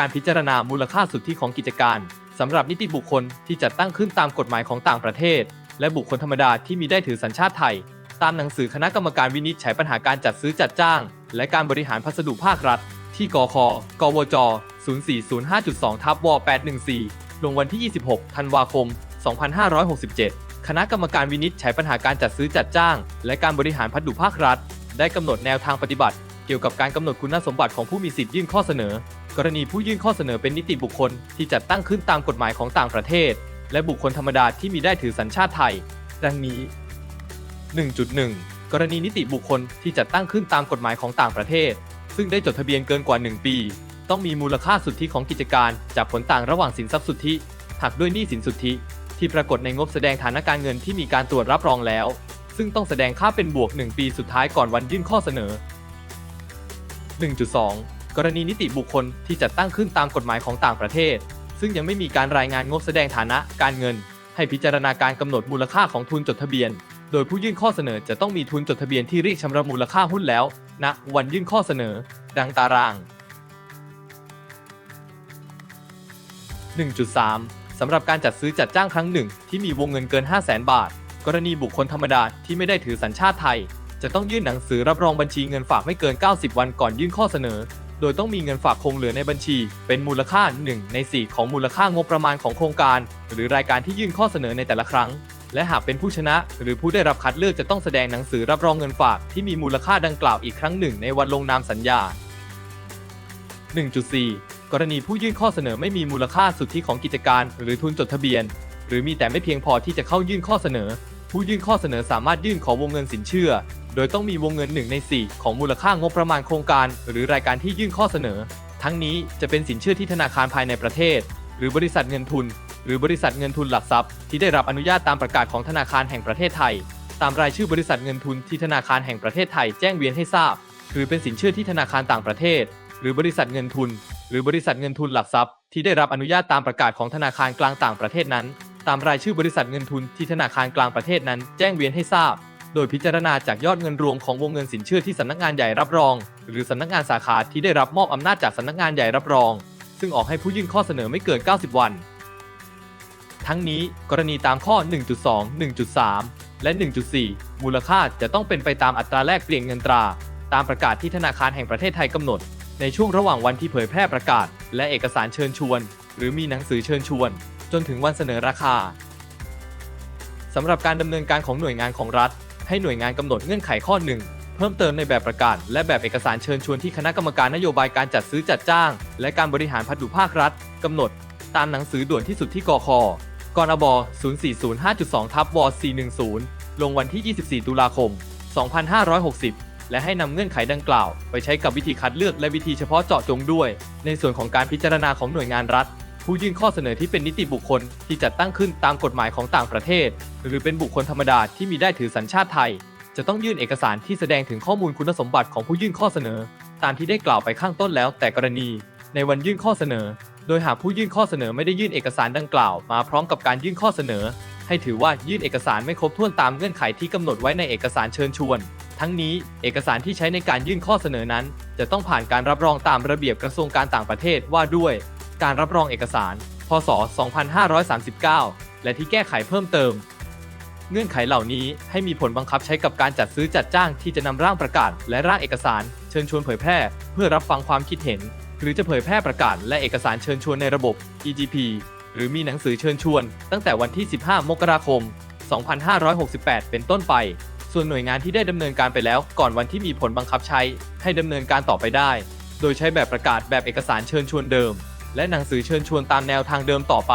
การพิจารณามูลค่าสุทธิของกิจการสำหรับนิติบุคคลที่จัดตั้งขึ้นตามกฎหมายของต่างประเทศ และบุคคลธรรมดาที่มีได้ถือสัญชาติไทย ตามหนังสือคณะกรรมการวินิจฉัยปัญหาการจัดซื้อจัดจ้าง และการบริหารพัสดุภาครัฐ ที่กคกวจ 0405.2ทับว814 ลงวันที่ 26 ธันวาคม 2567 คณะกรรมการวินิจฉัยปัญหาการจัดซื้อจัดจ้าง และการบริหารพัสดุภาครัฐ ได้กำหนดแนวทางปฏิบัติ เกี่ยวกับการกำหนดคุณสมบัติของผู้มีสิทธิ์ยื่นข้อเสนอ กรณีผู้ยื่นข้อเสนอเป็นนิติบุคคลที่จัดตั้งขึ้นตามกฎหมายของต่างประเทศ และบุคคลธรรมดาที่มีได้ถือสัญชาติไทย ดังนี้ 1.1 กรณีนิติบุคคลที่จัดตั้งขึ้นตามกฎหมายของต่างประเทศ ซึ่งได้จดทะเบียนเกินกว่า 1 ปี ต้องมีมูลค่าสุทธิของกิจการจากผลต่างระหว่างสินทรัพย์สุทธิหักด้วยหนี้สินสุทธิ ที่ปรากฏในงบแสดงฐานะการเงินที่มีการตรวจรับรองแล้ว ซึ่งต้องแสดงค่าเป็นบวก 1 ปีสุดท้ายก่อนวันยื่นข้อเสนอ 1.2 กรณีนิติบุคคลที่จัดตั้งขึ้นตามกฎหมายของต่างประเทศ ซึ่งยังไม่มีการรายงานงบแสดงฐานะการเงิน ให้พิจารณาการกำหนดมูลค่าของทุนจดทะเบียน โดยผู้ยื่นข้อเสนอจะต้องมีทุนจดทะเบียนที่เรียกชำระมูลค่าหุ้นแล้วณวันยื่นข้อเสนอ ดังตาราง 1.3 สำหรับการจัดซื้อจัดจ้างครั้งหนึ่ง ที่มีวงเงินเกิน 5 0 0 0 0 0 บาท กรณีบุคคลธรรมดาที่ไม่ได้ถือสัญชาติไทย จะต้องยื่นหนังสือรับรองบัญชีเงินฝากไม่เกิน 90 วันก่อนยื่นข้อเสนอ โดยต้องมีเงินฝากคงเหลือในบัญชี เป็นมูลค่า 1 ใน 4 ของมูลค่างบประมาณของโครงการ หรือรายการที่ยื่นข้อเสนอในแต่ละครั้ง และหากเป็นผู้ชนะ หรือผู้ได้รับคัดเลือกจะต้องแสดงหนังสือรับรองเงินฝากที่มีมูลค่าดังกล่าวอีกครั้งหนึ่งในวันลงนามสัญญา 1.4 กรณีผู้ยื่นข้อเสนอไม่มีมูลค่าสุทธิของกิจการ หรือทุนจดทะเบียน หรือมีแต่ไม่เพียงพอที่จะเข้ายื่นข้อเสนอ ผู้ยื่นข้อเสนอสามารถยื่นขอวงเงินสินเชื่อ โดยต้องมีวงเงิน 1 ใน 4 ของมูลค่างบประมาณโครงการ หรือรายการที่ยื่นข้อเสนอ ทั้งนี้จะเป็นสินเชื่อที่ธนาคารภายในประเทศ หรือบริษัทเงินทุน หรือบริษัทเงินทุนหลักทรัพย์ ที่ได้รับอนุญาตตามประกาศของธนาคารแห่งประเทศไทย ตามรายชื่อบริษัทเงินทุนที่ธนาคารแห่งประเทศไทยแจ้งเวียนให้ทราบ หรือเป็นสินเชื่อที่ธนาคารต่างประเทศ หรือบริษัทเงินทุน หรือบริษัทเงินทุนหลักทรัพย์ ที่ได้รับอนุญาตตามประกาศของธนาคารกลางต่างประเทศนั้น ตามรายชื่อบริษัทเงินทุนที่ธนาคารกลางประเทศนั้น แจ้งเวียนให้ทราบ โดยพิจารณาจากยอดเงินรวมของวงเงินสินเชื่อที่สำนักงานใหญ่รับรอง หรือสำนักงานสาขาที่ได้รับมอบอำนาจจากสำนักงานใหญ่รับรอง ซึ่งออกให้ผู้ยื่นข้อเสนอไม่เกิน 90 วัน ทั้งนี้กรณีตามข้อ 1.2 1.3 และ 1.4 มูลค่าจะต้องเป็นไปตามอัตราแลกเปลี่ยนเงินตรา ตามประกาศที่ธนาคารแห่งประเทศไทยกำหนด ในช่วงระหว่างวันที่เผยแพร่ประกาศ และเอกสารเชิญชวน หรือมีหนังสือเชิญชวน จนถึงวันเสนอราคาสำหรับการดำเนินการของหน่วยงานของรัฐ ให้หน่วยงานกำหนดเงื่อนไขข้อหนึ่งเพิ่มเติมในแบบประกาศ และแบบเอกสารเชิญชวนที่คณะกรรมการนโยบายการจัดซื้อจัดจ้าง และการบริหารพัสดุภาครัฐกำหนด ตามหนังสือด่วนที่สุดที่กคกนบ0405.2ทับว410 ลงวันที่ 24 ตุลาคม 2560และให้นำเงื่อนไขดังกล่าว ไปใช้กับวิธีคัดเลือกและวิธีเฉพาะเจาะจงด้วย ในส่วนของการพิจารณาของหน่วยงานรัฐ ผู้ยื่นข้อเสนอที่เป็นนิติบุคคลที่จัดตั้งขึ้นตามกฎหมายของต่างประเทศ หรือเป็นบุคคลธรรมดาที่มีได้ถือสัญชาติไทย จะต้องยื่นเอกสารที่แสดงถึงข้อมูลคุณสมบัติของผู้ยื่นข้อเสนอ ตามที่ได้กล่าวไปข้างต้นแล้ว แต่กรณี ในวันยื่นข้อเสนอ โดยหากผู้ยื่นข้อเสนอไม่ได้ยื่นเอกสารดังกล่าวมาพร้อมกับการยื่นข้อเสนอ ให้ถือว่ายื่นเอกสารไม่ครบถ้วนตามเงื่อนไขที่กำหนดไว้ในเอกสารเชิญชวน ทั้งนี้เอกสารที่ใช้ในการยื่นข้อเสนอนั้น จะต้องผ่านการรับรองตามระเบียบกระทรวงการต่างประเทศว่าด้วย การรับรองเอกสาร พศ 2539 และที่แก้ไขเพิ่มเติม เงื่อนไขเหล่านี้ให้มีผลบังคับใช้กับการจัดซื้อจัดจ้างที่จะนำร่างประกาศ และร่างเอกสาร เชิญชวนเผยแพร่ เพื่อรับฟังความคิดเห็น หรือจะเผยแพร่ประกาศและเอกสารเชิญชวนในระบบ EGP หรือมีหนังสือเชิญชวน ตั้งแต่วันที่ 15 มกราคม 2568 เป็นต้นไป ส่วนหน่วยงานที่ได้ดำเนินการไปแล้วก่อนวันที่มีผลบังคับใช้ ให้ดำเนินการต่อไปได้ โดยใช้แบบประกาศแบบเอกสารเชิญชวนเดิม และหนังสือเชิญชวนตามแนวทางเดิมต่อไป